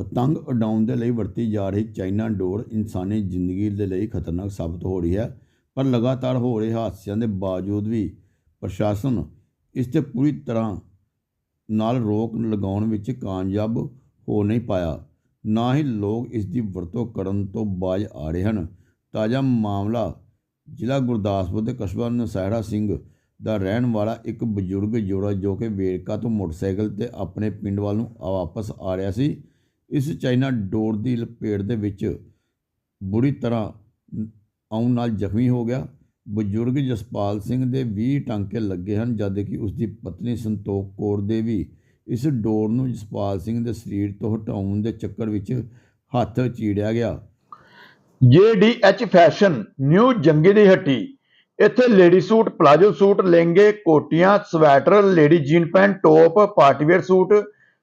ਪਤੰਗ ਉਡਾਉਣ ਦੇ ਲਈ ਵਰਤੀ ਜਾ ਰਹੀ ਚਾਈਨਾ ਡੋਰ ਇਨਸਾਨੀ ਜ਼ਿੰਦਗੀ ਦੇ ਲਈ ਖਤਰਨਾਕ ਸਾਬਤ ਹੋ ਰਹੀ ਹੈ, ਪਰ ਲਗਾਤਾਰ ਹੋ ਰਹੇ ਹਾਦਸਿਆਂ ਦੇ ਬਾਵਜੂਦ ਵੀ ਪ੍ਰਸ਼ਾਸਨ ਇਸ ਤੇ ਪੂਰੀ ਤਰ੍ਹਾਂ ਨਾਲ ਰੋਕ ਲਗਾਉਣ ਵਿੱਚ ਕਾਮਯਾਬ ਹੋ ਨਹੀਂ ਪਾਇਆ। ਨਾ ਹੀ ਲੋਕ ਇਸ ਦੀ ਵਰਤੋਂ ਕਰਨ ਤੋਂ ਬਾਜ ਆ ਰਹੇ ਹਨ। ਤਾਜ਼ਾ ਮਾਮਲਾ ਜ਼ਿਲ੍ਹਾ ਗੁਰਦਾਸਪੁਰ ਦੇ ਕਸਬਾ ਨਸਹਿਰਾ ਸਿੰਘ ਦਾ ਰਹਿਣ ਵਾਲਾ ਇੱਕ ਬਜ਼ੁਰਗ ਜੋੜਾ ਜੋ ਕਿ ਵੇਰਕਾ ਤੋਂ ਮੋਟਰਸਾਈਕਲ ਤੇ ਆਪਣੇ ਪਿੰਡ ਵੱਲ ਨੂੰ ਵਾਪਸ ਆ ਰਿਹਾ ਸੀ। ਇਸ ਚਾਈਨਾ ਡੋਰ ਦੀ ਲਪੇਟ ਦੇ ਵਿੱਚ ਬੁਰੀ ਤਰ੍ਹਾਂ ਆਉਣ ਨਾਲ ਜ਼ਖਮੀ ਹੋ ਗਿਆ। ਬਜ਼ੁਰਗ ਜਸਪਾਲ ਸਿੰਘ ਦੇ 20 ਟਾਂਕੇ ਲੱਗੇ ਹਨ, ਜਦ ਕਿ ਉਸ ਦੀ ਪਤਨੀ ਸੰਤੋਖ ਕੌਰ ਦੇ ਵੀ। ਇਸ ਡੋਰ ਨੂੰ ਜਸਪਾਲ ਸਿੰਘ ਦੇ ਸਰੀਰ ਤੋਂ ਹਟਾਉਣ ਦੇ ਚੱਕਰ ਵਿੱਚ ਹੱਥ ਚੀੜਿਆ ਗਿਆ। JDH ਫੈਸ਼ਨ, ਨਿਊ ਜੰਗੀ ਦੀ ਹੱਟੀ। ਇੱਥੇ ਲੇਡੀ ਸੂਟ, ਪਲਾਜੋ ਸੂਟ, ਲਹਿੰਗੇ, ਕੋਟੀਆਂ, sweater, lady jean pant, top, party wear suit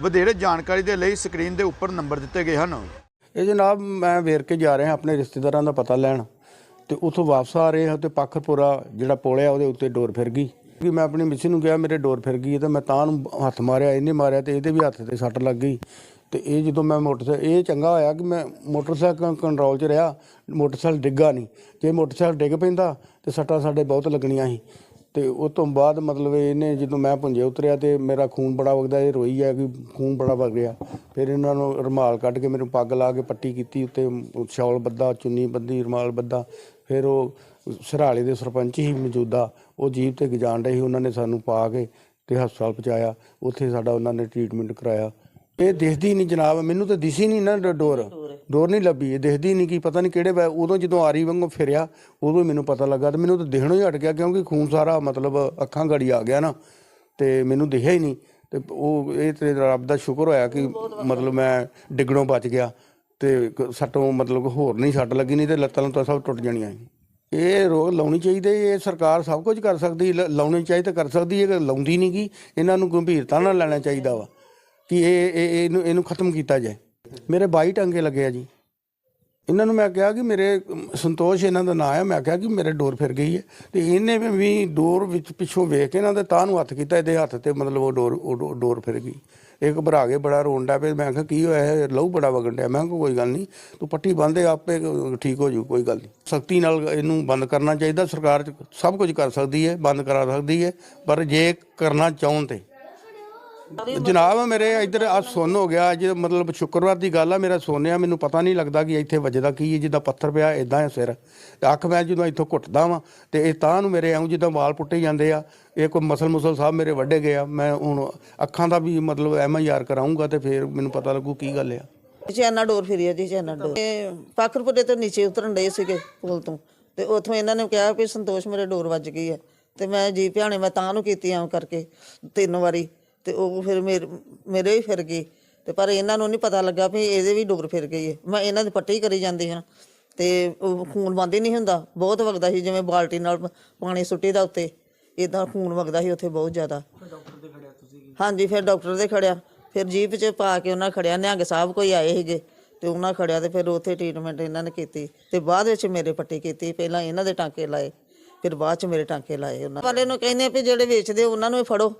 ਵਧੇਰੇ ਜਾਣਕਾਰੀ ਦੇ ਲਈ ਸਕਰੀਨ ਦੇ ਉੱਪਰ ਨੰਬਰ ਦਿੱਤੇ ਗਏ ਹਨ। ਇਹ ਜਨਾਬ, ਮੈਂ ਵੇਰ ਕੇ ਜਾ ਰਿਹਾ ਆਪਣੇ ਰਿਸ਼ਤੇਦਾਰਾਂ ਦਾ ਪਤਾ ਲੈਣ ਤੇ ਉਥੋਂ ਵਾਪਸ ਆ ਰਹੇ ਹਾਂ ਤੇ ਪੱਖਪੁਰਾ ਜਿਹੜਾ ਪੁਲ ਆ ਉਹਦੇ ਉੱਤੇ ਡੋਰ ਫਿਰ ਗਈ। ਕਿ ਮੈਂ ਆਪਣੀ ਮਿੱਸੀ ਨੂੰ ਕਿਹਾ, ਮੇਰੇ ਡੋਰ ਫਿਰ ਗਈ ਹੈ ਤੇ ਮੈਂ ਤਾਂ ਨੂੰ ਹੱਥ ਮਾਰਿਆ, ਇਹਨੇ ਮਾਰਿਆ ਤੇ ਇਹਦੇ ਵੀ ਹੱਥ ਤੇ ਸੱਟ ਲੱਗ ਗਈ। ਤੇ ਇਹ ਜਦੋਂ ਮੈਂ ਮੋਟਰਸਾਈਕਲ, ਇਹ ਚੰਗਾ ਹੋਇਆ ਕਿ ਮੈਂ ਮੋਟਰਸਾਈਕਲ ਕੰਟਰੋਲ 'ਚ ਰਿਹਾ, ਮੋਟਰਸਾਈਕਲ ਡਿੱਗਾ ਨਹੀਂ। ਜੇ ਮੋਟਰਸਾਈਕਲ ਡਿੱਗ ਪੈਂਦਾ ਤੇ ਸੱਟਾਂ ਸਾਡੇ ਬਹੁਤ ਲੱਗਣੀਆਂ ਸੀ। ਤੇ ਉਸ ਤੋਂ ਬਾਅਦ ਮਤਲਬ ਇਹਨੇ ਜਦੋਂ ਮੈਂ ਪੁੰਜੇ ਉਤਰਿਆ ਤੇ ਮੇਰਾ ਖੂਨ ਬੜਾ ਵਗਦਾ, ਇਹ ਰੋਈ ਹੈ ਕਿ ਖੂਨ ਬੜਾ ਵਗ ਰਿਹਾ। ਫਿਰ ਇਹਨਾਂ ਨੂੰ ਰੁਮਾਲ ਕੱਢ ਕੇ ਮੈਨੂੰ ਪੱਗ ਲਾ ਕੇ ਪੱਟੀ ਕੀਤੀ, ਉੱਤੇ ਸ਼ਾਲ ਬੱਦਾ ਚੁੰਨੀ ਬੱਧੀ, ਰੁਮਾਲ ਬੱਦਾ ਫਿਰ ਉਹ ਸਰਾਲੇ ਦੇ ਸਰਪੰਚ ਹੀ ਮੌਜੂਦਾ, ਉਹ ਜੀਪ ਤੇ ਗਜਾਣ ਰਹੇ ਉਹਨਾਂ ਨੇ ਸਾਨੂੰ ਪਾ ਕੇ ਤੇ ਹਸਪਤਾਲ ਪਹੁੰਚਾਇਆ। ਉੱਥੇ ਸਾਡਾ ਉਹਨਾਂ ਨੇ ਟ੍ਰੀਟਮੈਂਟ ਕਰਾਇਆ। ਇਹ ਦਿਖਦੀ ਨਹੀਂ ਜਨਾਬ, ਮੈਨੂੰ ਤਾਂ ਦਿਸੀ ਨਹੀਂ ਨਾ ਡੋਰ। ਡੋਰ ਨਹੀਂ ਲੱਭੀ, ਇਹ ਦਿਖਦੀ ਨਹੀਂ ਕਿ, ਪਤਾ ਨਹੀਂ ਕਿਹੜੇ ਵੇ, ਉਦੋਂ ਜਦੋਂ ਆਰੀ ਵਾਂਗੂ ਫਿਰਿਆ, ਉਦੋਂ ਹੀ ਮੈਨੂੰ ਪਤਾ ਲੱਗਾ ਤੇ ਮੈਨੂੰ ਤਾਂ ਦਿਖਣੋਂ ਹੀ ਹਟ ਗਿਆ ਕਿਉਂਕਿ ਖੂਨ ਸਾਰਾ ਮਤਲਬ ਅੱਖਾਂ ਗੜੀ ਆ ਗਿਆ ਨਾ ਤੇ ਮੈਨੂੰ ਦਿਖਿਆ ਹੀ ਨਹੀਂ ਤੇ ਉਹ, ਇਹ ਤੇ ਰੱਬ ਦਾ ਸ਼ੁਕਰ ਹੋਇਆ ਕਿ ਮਤਲਬ ਮੈਂ ਡਿੱਗਣੋਂ ਬਚ ਗਿਆ ਤੇ ਕ- ਸੱਟੋਂ ਮਤਲਬ ਹੋਰ ਨਹੀਂ ਸੱਟ ਲੱਗੀ, ਨਹੀਂ ਤੇ ਲੱਤਾਂ ਲੁੱਤਾਂ ਸਭ ਟੁੱਟ ਜਾਣੀਆਂ ਇਹ ਰੋਗ ਲਾਉਣੀ ਚਾਹੀਦੀ, ਇਹ ਸਰਕਾਰ ਸਭ ਕੁਝ ਕਰ ਸਕਦੀ, ਲ- ਲਾਉਣੀ ਚਾਹੀਦੀ ਤਾਂ ਕਰ ਸਕਦੀ, ਇਹ ਲਾਉਂਦੀ ਨਹੀਂ ਗੀ ਇਹਨਾਂ ਨੂੰ ਗੰਭੀਰਤਾ ਨਾਲ ਲੈਣਾ ਚਾਹੀਦਾ ਵਾ ਕਿ ਇਹ- ਇਹਨੂੰ ਇਹਨੂੰ ਖਤਮ ਕੀਤਾ ਜਾਏ। ਮੇਰੇ 22 ਟੰਗੇ ਲੱਗੇ ਆ ਜੀ। ਇਹਨਾਂ ਨੂੰ ਮੈਂ ਕਿਹਾ ਕਿ ਮੇਰੇ ਸੰਤੋਸ਼ ਇਹਨਾਂ ਦਾ ਨਾਂ ਹੈ ਮੈਂ ਕਿਹਾ ਕਿ ਮੇਰੇ ਡੋਰ ਫਿਰ ਗਈ ਹੈ। ਤੇ ਇਹਨੇ ਵੀ- ਡੋਰ ਵਿੱਚ ਪਿੱਛੋਂ ਵੇਖ ਕੇ ਇਹਨਾਂ ਦੇ ਤਾਂ ਨੂੰ ਹੱਥ ਕੀਤਾ, ਇਹਦੇ ਹੱਥ ਤੇ ਮਤਲਬ ਉਹ ਡੋਰ ਉਹ ਡੋਰ ਫਿਰ ਗਈ। ਇਹ ਘਬਰਾ ਕੇ ਬੜਾ ਰੋਣ ਡਿਆ ਪਿਆ। ਮੈਂ ਕਿਹਾ, ਕੀ ਹੋਇਆ ਹੈ? ਲਹੂ ਬੜਾ ਵਗਣ ਡਿਆ। ਮੈਂ ਕਿਹਾ, ਕੋਈ ਗੱਲ ਨਹੀਂ। ਤੂੰ ਪੱਟੀ ਬੰਨ੍ਹ ਦੇ ਆਪੇ, ਠੀਕ ਹੋ ਜੂ, ਕੋਈ ਗੱਲ ਨਹੀਂ। ਸਖਤੀ ਨਾਲ ਇਹਨੂੰ ਬੰਦ ਕਰਨਾ ਚਾਹੀਦਾ। ਸਰਕਾਰ ਸਭ ਕੁਝ ਕਰ ਸਕਦੀ ਹੈ, ਬੰਦ ਕਰਾ ਸਕਦੀ ਹੈ। ਪਰ ਜੇ ਕਰਨਾ ਚਾਹੁੰ ਤੇ ਜਨਾਬ, ਮੇਰੇ ਇੱਧਰ ਆ ਸੁੰਨ ਹੋ ਗਿਆ, ਅੱਜ ਮਤਲਬ ਸ਼ੁੱਕਰਵਾਰ ਦੀ ਗੱਲ ਆ, ਮੇਰਾ ਸੋਨਿਆ, ਮੈਨੂੰ ਪਤਾ ਨਹੀਂ ਲੱਗਦਾ ਕਿ ਇੱਥੇ ਵੱਜਦਾ ਕੀ ਹੈ, ਜਿੱਦਾਂ ਪੱਥਰ ਪਿਆ ਇਦਾਂ ਹੈ ਸਿਰ। ਤੇ ਅੱਖ ਮੈਂ ਜਦੋਂ ਇੱਥੋਂ ਘੁੱਟਦਾ ਵਾਂ, ਤੇ ਇਹ ਤਾਂ ਨੂੰ ਮੇਰੇ ਐਉਂ ਜਿੱਦਾਂ ਵਾਲ ਪੁੱਟੇ ਜਾਂਦੇ ਆ, ਇਹ ਕੋਈ ਮਸਲ ਮੁਸਲ ਸਾਹਿਬ ਮੇਰੇ ਵੱਡੇ ਗਏ ਆ, ਮੈਂ ਹੁਣ ਅੱਖਾਂ ਦਾ ਵੀ ਮਤਲਬ ਐਮ ਆਈ ਆਰ ਕਰਾਉਂਗਾ ਤੇ ਫਿਰ ਮੈਨੂੰ ਪਤਾ ਲੱਗੂ ਕੀ ਗੱਲ ਆ। ਚੈਨਾ ਡੋਰ ਫਿਰੀ ਆ ਜੀ, ਚੈਨਾ ਡੋਰ। ਇਹ ਫਾਖਰਪੁਰੇ ਤੋਂ ਨੀਚੇ ਉਤਰਨ ਡਏ ਸੀਗੇ ਪੁਲ ਤੋਂ, ਤੇ ਉੱਥੋਂ ਇਹਨਾਂ ਨੇ ਕਿਹਾ ਵੀ ਸੰਤੋਸ਼ ਮੇਰੇ ਡੋਰ ਵੱਜ ਗਈ ਹੈ ਤੇ ਮੈਂ ਜੀ ਭਿਆਣੇ ਮੈਂ ਤਾਂ ਨੂੰ ਕੀਤੀ ਐਂ ਕਰਕੇ ਤਿੰਨ ਵਾਰੀ। ਤੇ ਉਹ ਫਿਰ ਮੇਰੇ ਮੇਰੇ ਵੀ ਫਿਰ ਗਈ ਤੇ ਪਰ ਇਹਨਾਂ ਨੂੰ ਨਹੀਂ ਪਤਾ ਲੱਗਾ ਵੀ ਇਹਦੇ ਵੀ ਡੋਰ ਫਿਰ ਗਈ ਹੈ ਮੈਂ ਇਹਨਾਂ ਦੀ ਪੱਟੀ ਕਰੀ ਜਾਂਦੀ ਹਾਂ। ਤੇ ਉਹ ਖੂਨ ਬੰਦ ਹੀ ਨਹੀਂ ਹੁੰਦਾ। ਬਹੁਤ ਵਗਦਾ ਸੀ ਜਿਵੇਂ ਬਾਲਟੀ ਨਾਲ ਪਾਣੀ ਸੁੱਟੀ ਦਾ ਉੱਤੇ। ਇਦਾਂ ਖੂਨ ਵਗਦਾ ਸੀ ਉੱਥੇ ਬਹੁਤ ਜ਼ਿਆਦਾ। ਹਾਂਜੀ ਫਿਰ ਡਾਕਟਰ ਦੇ ਖੜਿਆ। ਫਿਰ ਜੀਪ 'ਚ ਪਾ ਕੇ ਉਹਨਾਂ ਖੜਿਆ। ਨਿਹੰਗ ਸਾਹਿਬ ਕੋਈ ਆਏ ਸੀਗੇ। ਤੇ ਉਹਨਾਂ ਖੜਿਆ ਤੇ ਫਿਰ ਉੱਥੇ ਟ੍ਰੀਟਮੈਂਟ ਇਹਨਾਂ ਨੇ ਕੀਤੀ। ਤੇ ਬਾਅਦ ਵਿੱਚ ਮੇਰੇ ਪੱਟੀ ਕੀਤੀ। ਪਹਿਲਾਂ ਇਹਨਾਂ ਦੇ ਟਾਂਕੇ ਲਾਏ। ਫਿਰ ਬਾਅਦ 'ਚ ਮੇਰੇ ਟਾਂਕੇ ਲਾਏ ਉਹਨਾਂ ਵਾਲੇ ਨੂੰ ਕਹਿੰਦੇ ਆ ਵੀ ਜਿਹੜੇ ਵੇਚਦੇ ਉਹਨਾਂ ਨੂੰ ਫੜੋ।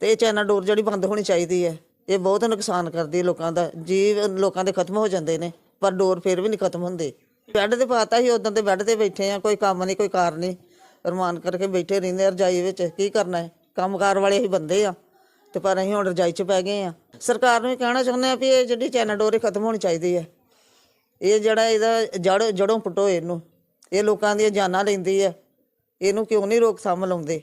ਤੇ ਇਹ ਚਾਈਨਾ ਡੋਰ ਜਿਹੜੀ ਬੰਦ ਹੋਣੀ ਚਾਹੀਦੀ ਹੈ, ਇਹ ਬਹੁਤ ਨੁਕਸਾਨ ਕਰਦੀ ਹੈ ਲੋਕਾਂ ਦਾ, ਜੀਵ ਲੋਕਾਂ ਦੇ ਖਤਮ ਹੋ ਜਾਂਦੇ ਨੇ, ਪਰ ਡੋਰ ਫਿਰ ਵੀ ਨਹੀਂ ਖਤਮ ਹੁੰਦੇ। ਬੈੱਡ ਤੇ ਪਾਤਾ ਸੀ ਉਦੋਂ ਤੇ ਬੈੱਡ ਤੇ ਬੈਠੇ ਆ, ਕੋਈ ਕੰਮ ਨਹੀਂ ਕੋਈ ਕਾਰ ਨਹੀਂ ਰਮਾਨ ਕਰਕੇ ਬੈਠੇ ਰਹਿੰਦੇ ਆ, ਰਜਾਈ ਵਿੱਚ, ਕੀ ਕਰਨਾ ਹੈ? ਕੰਮਕਾਰ ਵਾਲੇ ਹੀ ਬੰਦੇ ਆ, ਤੇ ਪਰ ਅਸੀਂ ਹੁਣ ਰਜਾਈ 'ਚ ਪੈ ਗਏ ਆ। ਸਰਕਾਰ ਨੂੰ ਇਹ ਕਹਿਣਾ ਚਾਹੁੰਦੇ ਆ ਵੀ ਇਹ ਜਿਹੜੀ ਚਾਈਨਾ ਡੋਰ, ਇਹ ਖਤਮ ਹੋਣੀ ਚਾਹੀਦੀ ਹੈ। ਇਹ ਜਿਹੜਾ ਇਹਦਾ ਜੜ ਜੜੋਂ ਪੁੱਟੋ ਇਹਨੂੰ। ਇਹ ਲੋਕਾਂ ਦੀਆਂ ਜਾਨਾਂ ਲੈਂਦੀ ਹੈ। ਇਹਨੂੰ ਕਿਉਂ ਨਹੀਂ ਰੋਕ ਰੋਕਥਾਮ ਲਾਉਂਦੇ?